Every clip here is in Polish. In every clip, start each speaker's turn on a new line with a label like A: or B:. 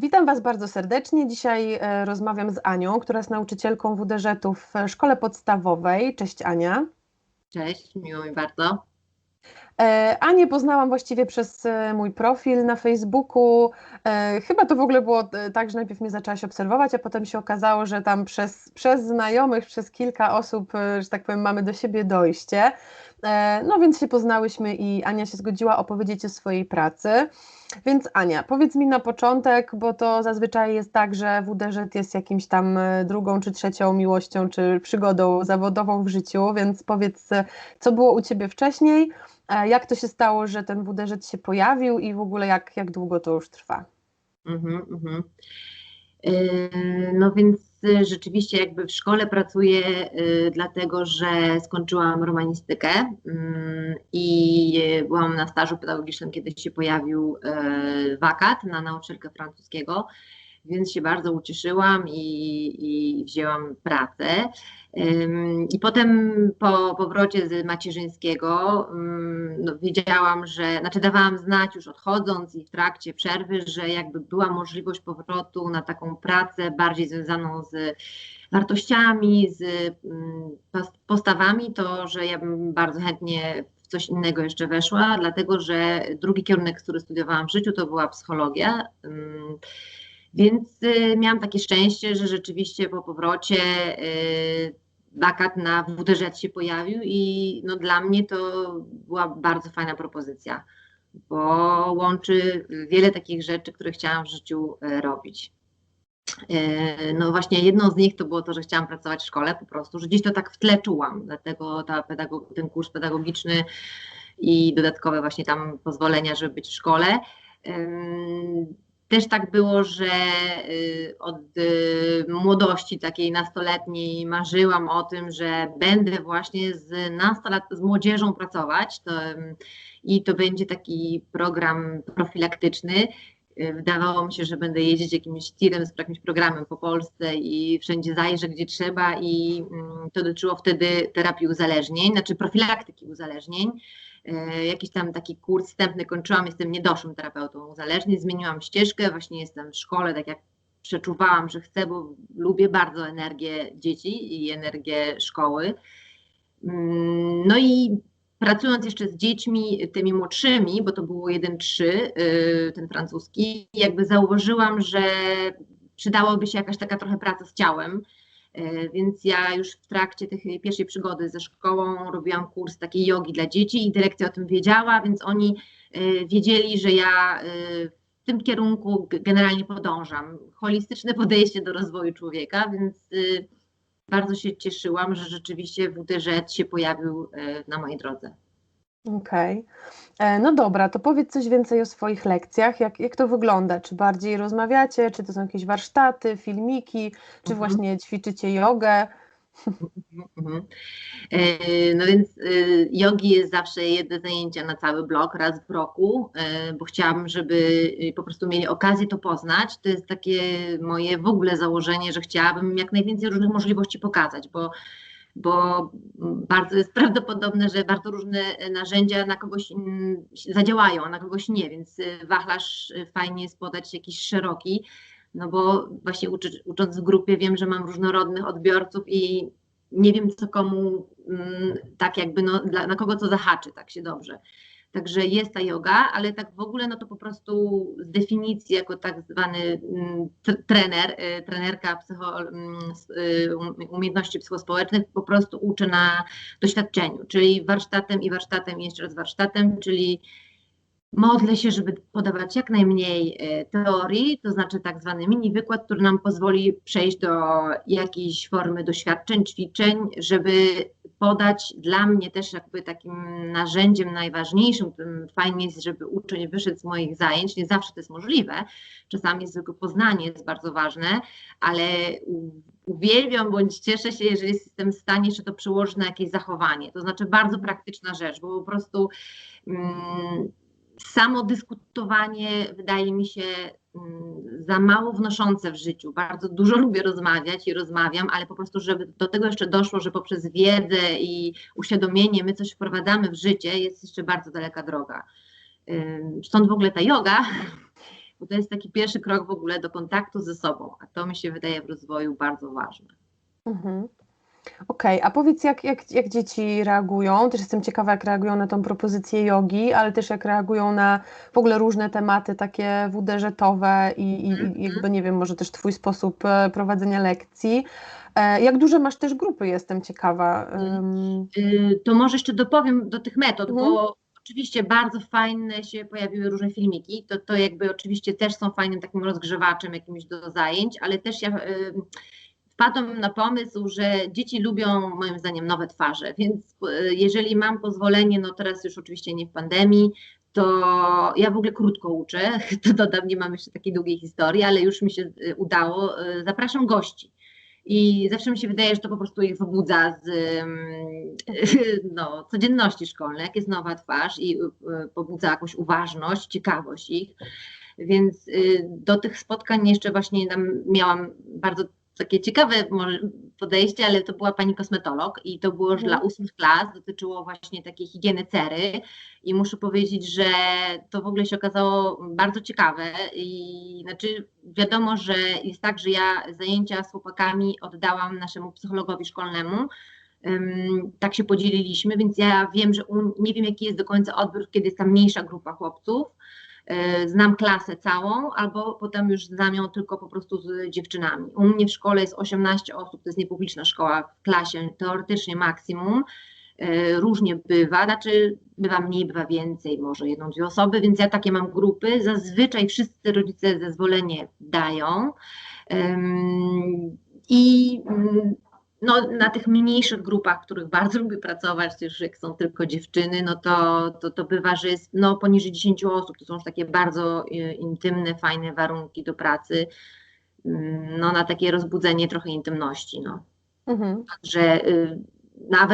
A: Witam Was bardzo serdecznie. Dzisiaj e, rozmawiam z Anią, która jest nauczycielką WDŻ-u w szkole podstawowej. Cześć Ania.
B: Cześć, miło mi bardzo.
A: E, Anię poznałam właściwie przez e, mój profil na Facebooku. Chyba to w ogóle było tak, że najpierw mnie zaczęłaś obserwować, a potem się okazało, że tam przez, przez znajomych, przez kilka osób, że tak powiem, mamy do siebie dojście. No więc się poznałyśmy i Ania się zgodziła opowiedzieć o swojej pracy. Więc Ania, powiedz mi na początek, bo to zazwyczaj jest tak, że WDŻ jest jakimś tam e, drugą czy trzecią miłością czy przygodą zawodową w życiu, więc powiedz, e, co było u Ciebie wcześniej, e, jak to się stało, że ten WDŻ się pojawił i w ogóle jak, jak długo to już trwa? Mhm, mhm.
B: No więc y, rzeczywiście jakby w szkole pracuję y, dlatego, że skończyłam romanistykę mm, i byłam na stażu pedagogicznym, kiedy się pojawił wakat na nauczycielkę francuskiego, więc się bardzo ucieszyłam i, i wzięłam pracę. I potem po powrocie z macierzyńskiego no, wiedziałam, że, znaczy dawałam znać już odchodząc i w trakcie przerwy, że jakby była możliwość powrotu na taką pracę bardziej związaną z wartościami, z postawami, to że ja bym bardzo chętnie w coś innego jeszcze weszła, dlatego że drugi kierunek, który studiowałam w życiu, to była psychologia. Więc y, miałam takie szczęście, że rzeczywiście po powrocie y, wakat na WDŻ się pojawił i no, dla mnie to była bardzo fajna propozycja, bo łączy wiele takich rzeczy, które chciałam w życiu y, robić. No właśnie jedną z nich to było to, że chciałam pracować w szkole po prostu, że gdzieś to tak w tle czułam, dlatego ta pedagog- ten kurs pedagogiczny i dodatkowe właśnie tam pozwolenia, żeby być w szkole. Też tak było, że y, od y, młodości takiej nastoletniej marzyłam o tym, że będę właśnie z nastolat z młodzieżą pracować to, i to będzie taki program profilaktyczny. Y, wydawało mi się, że będę jeździć jakimś tirem z jakimś programem po Polsce i wszędzie zajrzę, gdzie trzeba i mm, to dotyczyło wtedy terapii uzależnień, znaczy profilaktyki uzależnień. E, jakiś tam taki kurs wstępny kończyłam, jestem niedoszłym terapeutą uzależnień, zmieniłam ścieżkę, właśnie jestem w szkole, tak jak przeczuwałam, że chcę, bo lubię bardzo energię dzieci i energię szkoły. Mm, no i pracując jeszcze z dziećmi, tymi młodszymi, bo to było 1-3, y, ten francuski, jakby zauważyłam, że przydałoby się jakaś taka trochę praca z ciałem, więc ja już w trakcie tej pierwszej przygody ze szkołą robiłam kurs takiej jogi dla dzieci i dyrekcja o tym wiedziała, więc oni e, wiedzieli, że ja e, w tym kierunku generalnie podążam. Holistyczne podejście do rozwoju człowieka, więc bardzo się cieszyłam, że rzeczywiście WDŻ się pojawił na mojej drodze.
A: Okej. Okay. No dobra, to powiedz coś więcej o swoich lekcjach. Jak, jak to wygląda? Czy bardziej rozmawiacie, czy to są jakieś warsztaty, filmiki, czy mhm. właśnie ćwiczycie jogę?
B: Mhm. E, no więc y, jogi jest zawsze jedne zajęcia na cały blok, raz w roku, e, bo chciałabym, żeby po prostu mieli okazję to poznać. To jest takie moje w ogóle założenie, że chciałabym jak najwięcej różnych możliwości pokazać, bo bo bardzo jest prawdopodobne, że bardzo różne narzędzia na kogoś zadziałają, a na kogoś nie, więc y, wachlarz y, fajnie jest podać jakiś szeroki, no bo właśnie uczy, ucząc w grupie wiem, że mam różnorodnych odbiorców i nie wiem co komu mm, tak jakby no, dla, na kogo co zahaczy tak się dobrze. Także jest ta yoga, ale tak w ogóle no to po prostu z definicji jako tak zwany mm, trener, y, trenerka psycho, mm, y, um, umiejętności psychospołecznych po prostu uczy na doświadczeniu, czyli warsztatem i warsztatem i jeszcze raz warsztatem, czyli Modlę się, żeby podawać jak najmniej e, teorii, to znaczy tak zwany mini wykład, który nam pozwoli przejść do jakiejś formy doświadczeń, ćwiczeń, żeby podać dla mnie też jakby takim narzędziem najważniejszym, którym fajnie jest, żeby uczeń wyszedł z moich zajęć. Nie zawsze to jest możliwe, czasami tylko poznanie jest bardzo ważne, ale uwielbiam bądź cieszę się, jeżeli jestem w stanie jeszcze to przełożyć na jakieś zachowanie. To znaczy bardzo praktyczna rzecz, bo po prostu. Mm, samo dyskutowanie wydaje mi się mm, za mało wnoszące w życiu. Bardzo dużo lubię rozmawiać i rozmawiam, ale po prostu, żeby do tego jeszcze doszło, że poprzez wiedzę i uświadomienie my coś wprowadzamy w życie, jest jeszcze bardzo daleka droga. Stąd w ogóle ta yoga, bo to jest taki pierwszy krok w ogóle do kontaktu ze sobą, a to mi się wydaje w rozwoju bardzo ważne.
A: Mhm. Okej, a powiedz, jak, jak, jak dzieci reagują? Też jestem ciekawa, jak reagują na tą propozycję jogi, ale też jak reagują na w ogóle różne tematy takie WDŻ-owe i, i, i jakby, nie wiem, może też Twój sposób e, prowadzenia lekcji. E, Jak duże masz też grupy, jestem ciekawa.
B: Y, To może jeszcze dopowiem do tych metod,
A: Mhm.
B: bo oczywiście bardzo fajne się pojawiły różne filmiki. To, to jakby oczywiście też są fajnym takim rozgrzewaczem jakimś do zajęć, ale też ja wpadłam na pomysł, że dzieci lubią moim zdaniem nowe twarze, więc y, jeżeli mam pozwolenie, no teraz już oczywiście nie w pandemii, to ja w ogóle krótko uczę, to dodam, nie mam jeszcze takiej długiej historii, ale już mi się y, udało. Y, Zapraszam gości. I zawsze mi się wydaje, że to po prostu ich wybudza z no, codzienności szkolnej, jak jest nowa twarz i pobudza jakąś uważność, ciekawość ich. Więc do tych spotkań jeszcze właśnie miałam bardzo takie ciekawe podejście, ale to była pani kosmetolog i to było już
A: Mhm.
B: dla ósmych klas, dotyczyło właśnie takiej higieny cery. I muszę powiedzieć, że to w ogóle się okazało bardzo ciekawe. I znaczy wiadomo, że jest tak, że ja zajęcia z chłopakami oddałam naszemu psychologowi szkolnemu, Ym, tak się podzieliliśmy, więc ja wiem, że nie wiem jaki jest do końca odbiór, kiedy jest tam mniejsza grupa chłopców, znam klasę całą, albo potem już znam ją tylko po prostu z dziewczynami. U mnie w szkole jest 18 osób, to jest niepubliczna szkoła w klasie, teoretycznie maksimum. Yy, Różnie bywa, znaczy bywa mniej, bywa więcej, może jedną, dwie osoby, więc ja takie mam grupy. Zazwyczaj wszyscy rodzice zezwolenie dają. I mm, no, na tych mniejszych grupach, w których bardzo lubię pracować, też jak są tylko dziewczyny, no to, to, to bywa, że jest no, poniżej 10 osób. To są już takie bardzo y, intymne, fajne warunki do pracy. Ym, No, na takie rozbudzenie trochę intymności. No.
A: mhm,
B: Że, y, na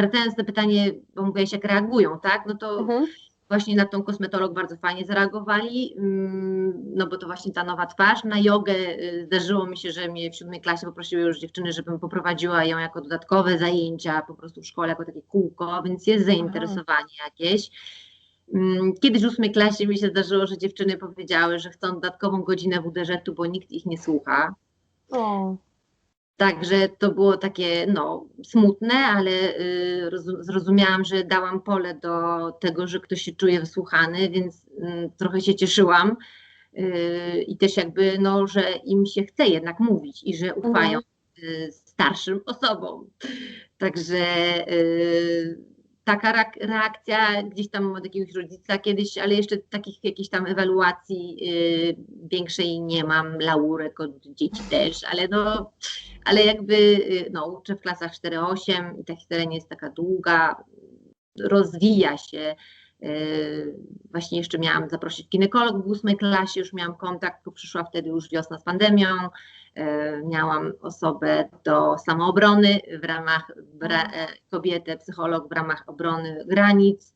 B: pytanie, bo mówiłaś, jak reagują, tak? No to
A: mhm.
B: Właśnie na tą kosmetolog bardzo fajnie zareagowali, mm, no bo to właśnie ta nowa twarz. Na jogę y, zdarzyło mi się, że mnie w siódmej klasie poprosiły już dziewczyny, żebym poprowadziła ją jako dodatkowe zajęcia po prostu w szkole, jako takie kółko, więc jest zainteresowanie jakieś. Mm, Kiedyś w ósmej klasie mi się zdarzyło, że dziewczyny powiedziały, że chcą dodatkową godzinę WDŻ-u, bo nikt ich nie słucha.
A: O,
B: Także to było takie no, smutne, ale y, rozu- zrozumiałam, że dałam pole do tego, że ktoś się czuje wysłuchany, więc y, trochę się cieszyłam. Y, I też jakby, no, że im się chce jednak mówić i że ufają y, starszym osobom. Także taka reak- reakcja gdzieś tam od jakiegoś rodzica kiedyś, ale jeszcze takich jakichś tam ewaluacji y, większej nie mam, laurek od dzieci też, ale no, ale jakby y, no, uczę w klasach 4-8 i ta historia nie jest taka długa, rozwija się. Y, Właśnie jeszcze miałam zaprosić ginekolog w ósmej klasie, już miałam kontakt, bo przyszła wtedy już wiosna z pandemią. Y, Miałam osobę do samoobrony w ramach e, kobietę, psycholog w ramach obrony granic.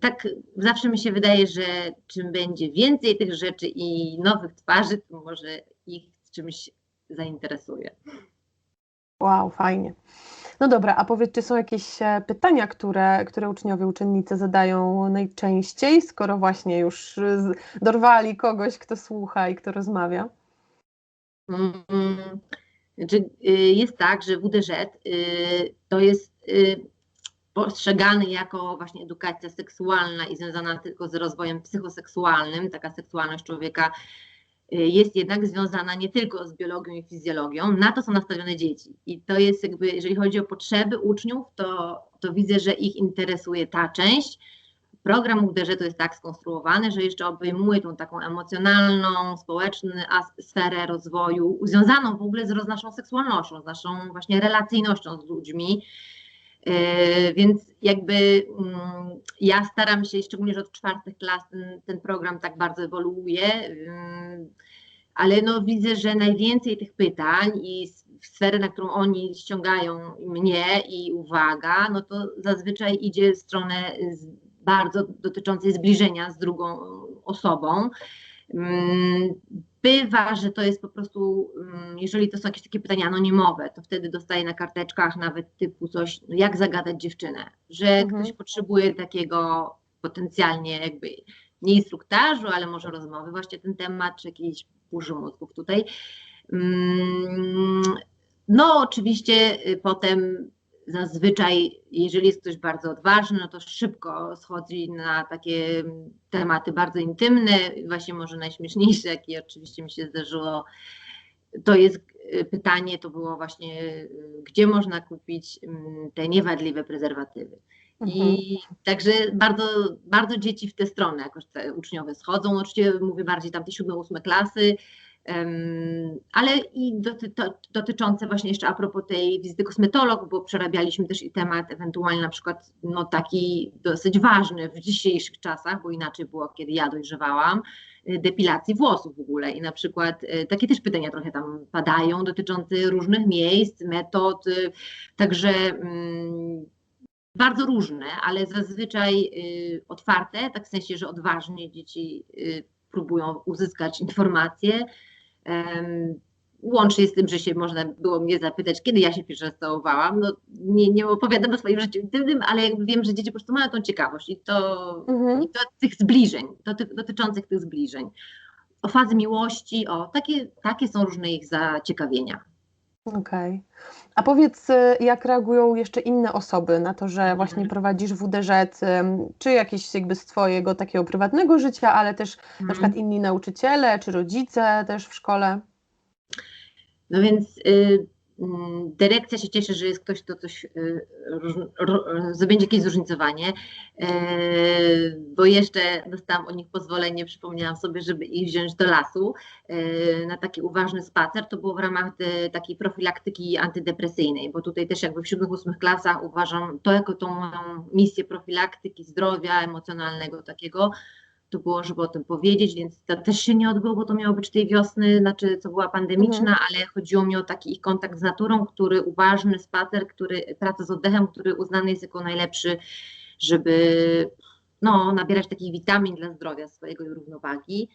B: Tak zawsze mi się wydaje, że czym będzie więcej tych rzeczy i nowych twarzy, to może ich czymś zainteresuje.
A: wow, fajnie. No dobra, a powiedz, czy są jakieś e, pytania, które, które uczniowie, uczennice zadają najczęściej, skoro właśnie już e, dorwali kogoś, kto słucha i kto rozmawia?
B: Mm, Znaczy, y, jest tak, że WDŻ y, to jest y, postrzegany jako właśnie edukacja seksualna i związana tylko z rozwojem psychoseksualnym. Taka seksualność człowieka jest jednak związana nie tylko z biologią i fizjologią. Na to są nastawione dzieci. I to jest jakby, jeżeli chodzi o potrzeby uczniów, to, to widzę, że ich interesuje ta część. Program UDŻ to jest tak skonstruowany, że jeszcze obejmuje tą taką emocjonalną, społeczną sferę rozwoju, związaną w ogóle z naszą seksualnością, z naszą właśnie relacyjnością z ludźmi. Yy, Więc jakby mm, ja staram się, szczególnie że od czwartych klas ten, ten program tak bardzo ewoluuje, ale no widzę, że najwięcej tych pytań i w sferę, na którą oni ściągają mnie i uwaga, no to zazwyczaj idzie w stronę bardzo dotyczącej zbliżenia z drugą osobą. Mm, Bywa, że to jest po prostu, mm, jeżeli to są jakieś takie pytania anonimowe, to wtedy dostaję na karteczkach nawet typu coś, no jak zagadać dziewczynę, że
A: Mhm.
B: ktoś potrzebuje takiego potencjalnie jakby nie instruktażu, ale może rozmowy właśnie ten temat, czy jakiejś burzy mózgów tutaj. Mm, No, oczywiście y, potem zazwyczaj, jeżeli jest ktoś bardzo odważny, no to szybko schodzi na takie tematy bardzo intymne, właśnie może najśmieszniejsze, jakie oczywiście mi się zdarzyło, to jest y, pytanie, to było właśnie, y, gdzie można kupić mm, te niewadliwe prezerwatywy.
A: Mhm.
B: I także bardzo, bardzo dzieci w tę stronę jakoś te uczniowie schodzą. Oczywiście mówię bardziej tam te siódme, ósme klasy, em, ale i doty, to, dotyczące właśnie jeszcze a propos tej wizyty kosmetolog, bo przerabialiśmy też i temat ewentualnie na przykład no taki dosyć ważny w dzisiejszych czasach, bo inaczej było kiedy ja dojrzewałam, y, depilacji włosów w ogóle i na przykład y, takie też pytania trochę tam padają dotyczące różnych miejsc, metod, y, także mm, bardzo różne, ale zazwyczaj y, otwarte, tak w sensie, że odważnie dzieci y, próbują uzyskać informacje. Łącznie z tym, że się można było mnie zapytać, kiedy ja się pierwszy całowałam. No, nie, nie opowiadam o swoim życiu intymnym, ale jakby wiem, że dzieci po prostu mają tą ciekawość i to,
A: Mhm.
B: i to tych zbliżeń, doty, dotyczących tych zbliżeń. O fazy miłości, o takie, takie są różne ich zaciekawienia.
A: Okej. A powiedz, y, jak reagują jeszcze inne osoby na to, że właśnie
B: Mhm.
A: prowadzisz WDŻ, czy jakieś jakby z Twojego takiego prywatnego życia, ale też na przykład inni nauczyciele, czy rodzice też w szkole?
B: No więc y, dyrekcja się cieszy, że jest ktoś, kto coś, że będzie jakieś zróżnicowanie, y, bo jeszcze dostałam o nich pozwolenie, przypomniałam sobie, żeby ich wziąć do lasu y, na taki uważny spacer. To było w ramach y, takiej profilaktyki antydepresyjnej, bo tutaj też jakby w siódmych, ósmych klasach uważam to jako tą moją misję profilaktyki zdrowia emocjonalnego takiego, to było, żeby o tym powiedzieć, więc to też się nie odbyło, bo to miało być tej wiosny, znaczy co była pandemiczna, ale chodziło mi o taki ich kontakt z naturą, który uważny spacer, który, praca z oddechem, który uznany jest jako najlepszy, żeby no, nabierać takich witamin dla zdrowia swojego i równowagi.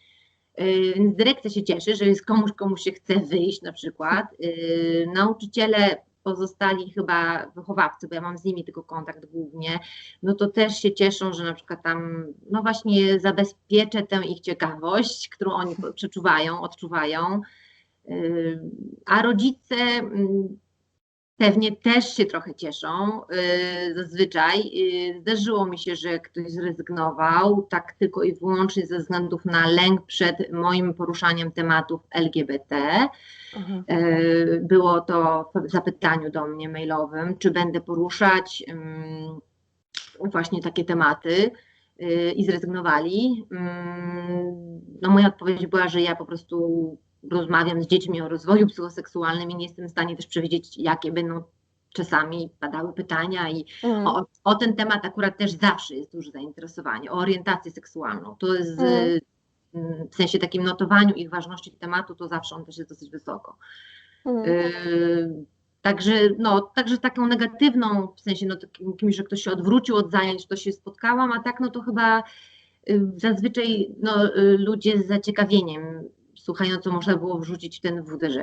B: Yy, Więc dyrekcja się cieszy, że jest komuś, komu się chce wyjść na przykład. Yy, Nauczyciele pozostali chyba wychowawcy, bo ja mam z nimi tylko kontakt głównie, no to też się cieszą, że na przykład tam, no właśnie zabezpieczę tę ich ciekawość, którą oni przeczuwają, odczuwają. A rodzice pewnie też się trochę cieszą. Yy, Zazwyczaj Yy, zdarzyło mi się, że ktoś zrezygnował, tak tylko i wyłącznie ze względów na lęk przed moim poruszaniem tematów LGBT.
A: Mhm.
B: E, Było to w zapytaniu do mnie mailowym, czy będę poruszać ym, właśnie takie tematy y, i zrezygnowali. Ym, No moja odpowiedź była, że ja po prostu rozmawiam z dziećmi o rozwoju psychoseksualnym i nie jestem w stanie też przewidzieć, jakie będą czasami padały pytania i
A: Mhm.
B: o, o ten temat akurat też zawsze jest duże zainteresowanie, o orientację seksualną. To jest y, mm, w sensie takim notowaniu ich ważności tematu, to zawsze on też jest dosyć wysoko.
A: Mhm.
B: Yy, Także, no, także taką negatywną, w sensie no, takim kimś, że ktoś się odwrócił od zajęć, to się spotkałam, a tak no to chyba y, zazwyczaj no, y, ludzie z zaciekawieniem słuchają, co można było wrzucić w ten WDŻ.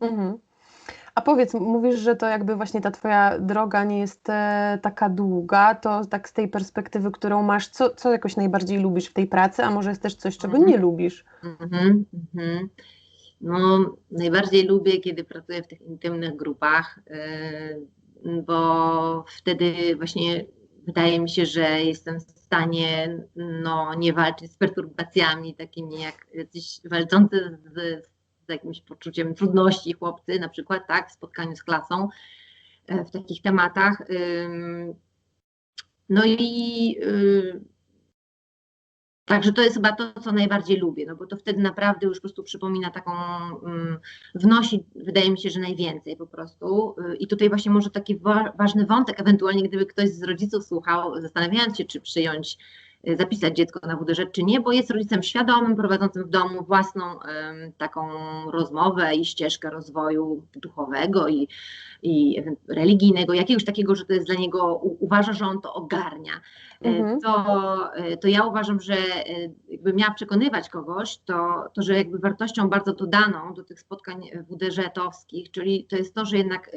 A: Mhm. A powiedz, mówisz, że to jakby właśnie ta Twoja droga nie jest e, taka długa, to tak z tej perspektywy, którą masz, co, co jakoś najbardziej lubisz w tej pracy, a może jest też coś, czego
B: Mhm.
A: nie lubisz?
B: Mhm, mhm. No, najbardziej lubię, kiedy pracuję w tych intymnych grupach, yy, bo wtedy właśnie wydaje mi się, że jestem stanie no, nie walczyć z perturbacjami takimi jak jacyś walczący z, z jakimś poczuciem trudności chłopcy, na przykład, tak, w spotkaniu z klasą e, w takich tematach. No i yy, Także to jest chyba to, co najbardziej lubię, no bo to wtedy naprawdę już po prostu przypomina taką, mm, wnosi, wydaje mi się, że najwięcej po prostu. Y, I tutaj właśnie może taki wa ważny wątek, ewentualnie gdyby ktoś z rodziców słuchał, zastanawiając się, czy przyjąć, zapisać dziecko na WDŻ, czy nie, bo jest rodzicem świadomym, prowadzącym w domu własną taką rozmowę i ścieżkę rozwoju duchowego i, i religijnego, jakiegoś takiego, że to jest dla niego, uważa, że on to ogarnia. E,
A: Mhm.
B: to, e, to ja uważam, że e, jakby miała przekonywać kogoś, to, to że jakby wartością bardzo dodaną do tych spotkań WDŻ-owskich, czyli to jest to, że jednak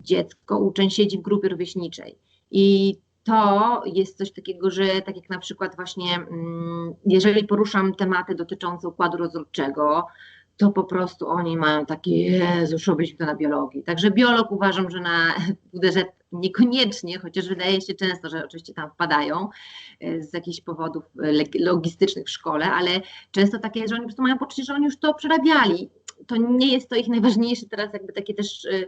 B: dziecko, uczeń siedzi w grupie rówieśniczej i to jest coś takiego, że tak jak na przykład właśnie, mm, jeżeli poruszam tematy dotyczące układu rozrodczego, to po prostu oni mają takie, Jezu, szło to na biologii. Także biolog uważam, że na WDŻ niekoniecznie, chociaż wydaje się często, że oczywiście tam wpadają e, z jakichś powodów e, logistycznych w szkole, ale często takie jest, że oni po prostu mają poczucie, że oni już to przerabiali. To nie jest to ich najważniejsze teraz jakby takie też e,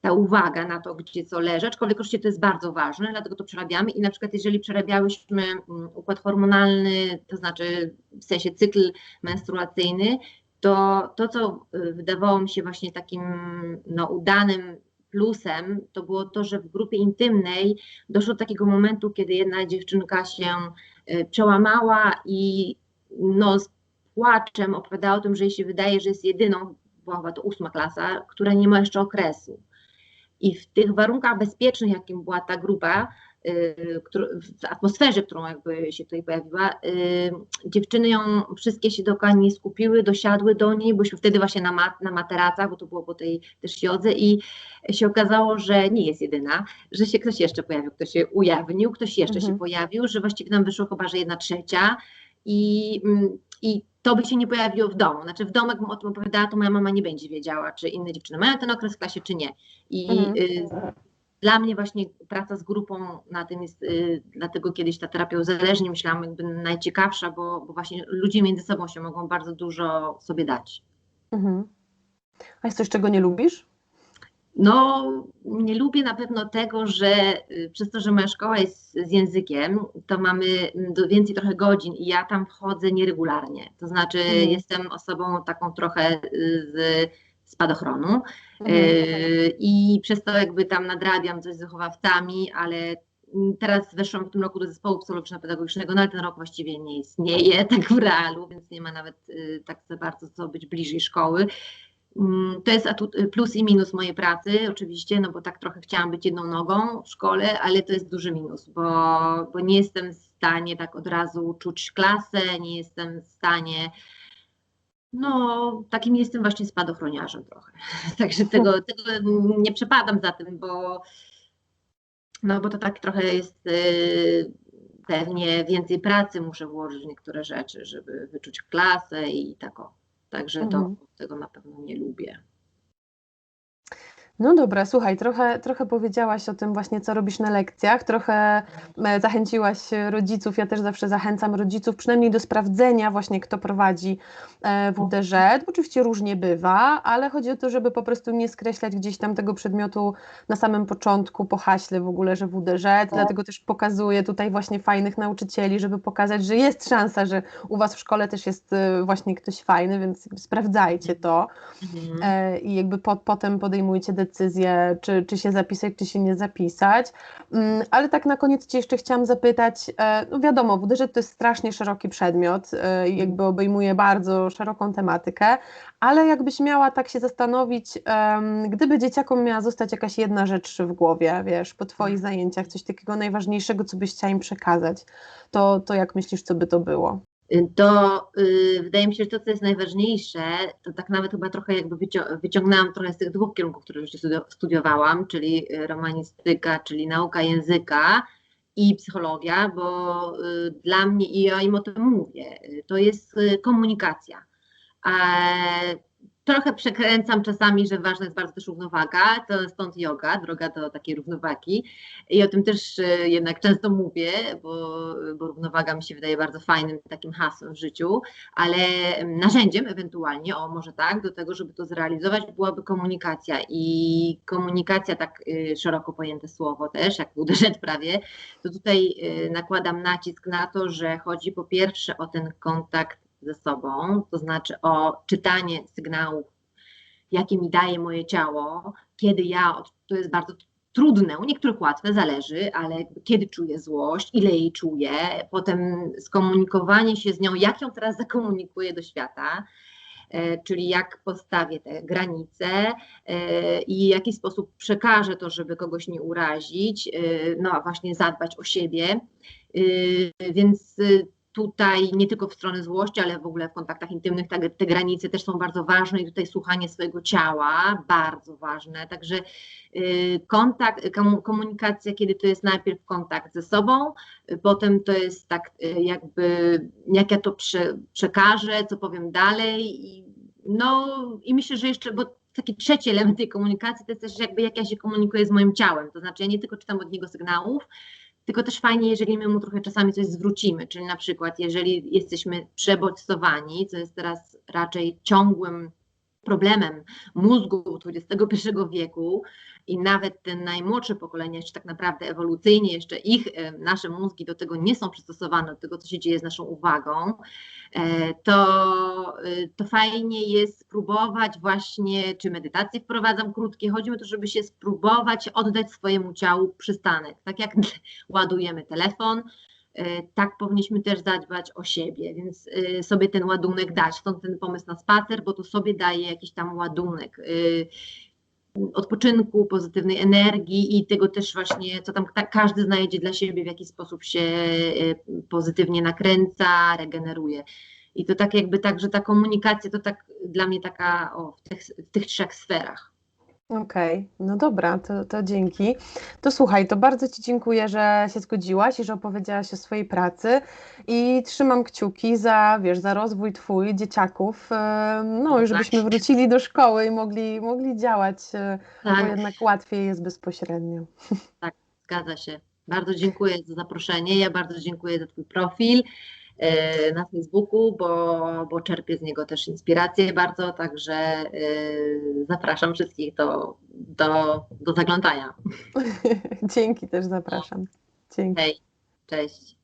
B: ta uwaga na to, gdzie co leży, aczkolwiek oczywiście to jest bardzo ważne, dlatego to przerabiamy i na przykład jeżeli przerabiałyśmy mm, układ hormonalny, to znaczy w sensie cykl menstruacyjny, to to, co y, wydawało mi się właśnie takim no, udanym plusem, to było to, że w grupie intymnej doszło do takiego momentu, kiedy jedna dziewczynka się y, przełamała i no, z płaczem opowiadała o tym, że jej się wydaje, że jest jedyną, była chyba to ósma klasa, która nie ma jeszcze okresu. I w tych warunkach bezpiecznych, jakim była ta grupa, y, w atmosferze, którą jakby się tutaj pojawiła, y, dziewczyny ją wszystkie się dookoła nie skupiły, dosiadły do niej, byliśmy wtedy właśnie na, mat, na materacach, bo to było po tej też jodze i się okazało, że nie jest jedyna, że się ktoś jeszcze pojawił, ktoś się ujawnił, ktoś jeszcze mhm. się pojawił, że właściwie nam wyszło chyba, że jedna trzecia i, mm, i to by się nie pojawiło w domu. Znaczy w domu, jakbym o tym opowiadała, to moja mama nie będzie wiedziała, czy inne dziewczyny mają ten okres w klasie, czy nie. I mhm. y, dla mnie właśnie praca z grupą na tym jest, y, dlatego kiedyś ta terapia uzależnień myślałam jakby najciekawsza, bo, bo właśnie ludzie między sobą się mogą bardzo dużo sobie dać. Mhm.
A: A jest coś, czego nie lubisz?
B: No, nie lubię na pewno tego, że y, przez to, że moja szkoła jest z językiem, to mamy więcej trochę godzin i ja tam wchodzę nieregularnie. To znaczy, mhm. jestem osobą taką trochę y, z spadochronu. Y, i przez to jakby tam nadrabiam coś z wychowawcami, ale teraz weszłam w tym roku do zespołu psychologiczno-pedagogicznego, no ale ten rok właściwie nie istnieje tak w realu, więc nie ma nawet tak za bardzo co być bliżej szkoły. Mm, to jest y, plus i minus mojej pracy, oczywiście, no bo tak trochę chciałam być jedną nogą w szkole, ale to jest duży minus, bo, bo nie jestem w stanie tak od razu czuć klasę, nie jestem w stanie. No, takim jestem właśnie spadochroniarzem trochę. Także tego, tego nie przepadam za tym, bo, no, bo to tak trochę jest. Yy, pewnie więcej pracy muszę włożyć w niektóre rzeczy, żeby wyczuć klasę i tak o. Także to mhm. tego na pewno nie lubię.
A: No dobra, słuchaj, trochę, trochę powiedziałaś o tym właśnie, co robisz na lekcjach, trochę e, zachęciłaś rodziców, ja też zawsze zachęcam rodziców przynajmniej do sprawdzenia właśnie, kto prowadzi e, WDŻ. Oczywiście różnie bywa, ale chodzi o to, żeby po prostu nie skreślać gdzieś tam tego przedmiotu na samym początku, po haśle w ogóle, że WDŻ, tak. dlatego też pokazuję tutaj właśnie fajnych nauczycieli, żeby pokazać, że jest szansa, że u Was w szkole też jest e, właśnie ktoś fajny, więc sprawdzajcie to mhm. i jakby po, potem podejmujcie decyzję, decyzję, czy, czy się zapisać, czy się nie zapisać. Mm, ale tak na koniec Cię jeszcze chciałam zapytać, e, no wiadomo, WDŻ to jest strasznie szeroki przedmiot, e, jakby obejmuje bardzo szeroką tematykę, ale jakbyś miała tak się zastanowić, gdyby dzieciakom miała zostać jakaś jedna rzecz w głowie, wiesz, po Twoich zajęciach, coś takiego najważniejszego, co byś chciała im przekazać, to, to jak myślisz, co by to było?
B: To y, wydaje mi się, że to, co jest najważniejsze, to tak nawet chyba trochę jakby wyciągnęłam trochę z tych dwóch kierunków, które już studiowałam, czyli y, romanistyka, czyli nauka języka i psychologia, bo y, dla mnie, i ja im o tym mówię, to jest komunikacja. A trochę przekręcam czasami, że ważna jest bardzo też równowaga, to stąd yoga, droga do takiej równowagi. I o tym też e, jednak często mówię, bo, bo równowaga mi się wydaje bardzo fajnym takim hasłem w życiu, ale narzędziem ewentualnie, o może tak, do tego, żeby to zrealizować byłaby komunikacja. I komunikacja, tak e, szeroko pojęte słowo też, jak uderzeć prawie, to tutaj e, nakładam nacisk na to, że chodzi po pierwsze o ten kontakt ze sobą, to znaczy o czytanie sygnałów, jakie mi daje moje ciało, kiedy ja, to jest bardzo trudne, u niektórych łatwe, zależy, ale kiedy czuję złość, ile jej czuję, potem skomunikowanie się z nią, jak ją teraz zakomunikuję do świata, e, czyli jak postawię te granice e, i w jaki sposób przekażę to, żeby kogoś nie urazić, e, no a właśnie zadbać o siebie. Więc tutaj nie tylko w stronę złości, ale w ogóle w kontaktach intymnych te, te granice też są bardzo ważne i tutaj słuchanie swojego ciała, bardzo ważne. Także y, kontakt, komunikacja, kiedy to jest najpierw kontakt ze sobą, y, potem to jest tak jakby, jak ja to prze, przekażę, co powiem dalej i no i myślę, że jeszcze, bo taki trzeci element tej komunikacji to jest też jakby jak ja się komunikuję z moim ciałem, to znaczy ja nie tylko czytam od niego sygnałów, tylko też fajnie, jeżeli my mu trochę czasami coś zwrócimy, czyli na przykład jeżeli jesteśmy przebodźcowani, co jest teraz raczej ciągłym problemem mózgu XXI wieku i nawet te najmłodsze pokolenia, jeszcze tak naprawdę ewolucyjnie, jeszcze ich, e, nasze mózgi do tego nie są przystosowane, do tego, co się dzieje z naszą uwagą, e, to, e, to fajnie jest spróbować właśnie, czy medytację wprowadzam krótkie, chodzi o to, żeby się spróbować oddać swojemu ciału przystanek. Tak jak ładujemy telefon, tak powinniśmy też zadbać o siebie, więc sobie ten ładunek dać. Stąd ten pomysł na spacer, bo to sobie daje jakiś tam ładunek odpoczynku, pozytywnej energii i tego też właśnie, co tam każdy znajdzie dla siebie, w jaki sposób się pozytywnie nakręca, regeneruje. I to tak jakby tak, że ta komunikacja to tak dla mnie taka o, w, tych, w tych trzech sferach.
A: Okej, no dobra, to, to dzięki. To słuchaj, to bardzo Ci dziękuję, że się zgodziłaś i że opowiedziałaś o swojej pracy i trzymam kciuki za, wiesz, za rozwój Twój, dzieciaków, no i żebyśmy wrócili do szkoły i mogli, mogli działać, e, bo tak. jednak łatwiej jest bezpośrednio.
B: Tak, zgadza się. Bardzo dziękuję za zaproszenie. Ja bardzo dziękuję za Twój profil. E, na Facebooku, bo, bo czerpię z niego też inspirację bardzo, także e, zapraszam wszystkich do, do, do zaglądania.
A: Dzięki też zapraszam. Dzięki.
B: Hej, cześć.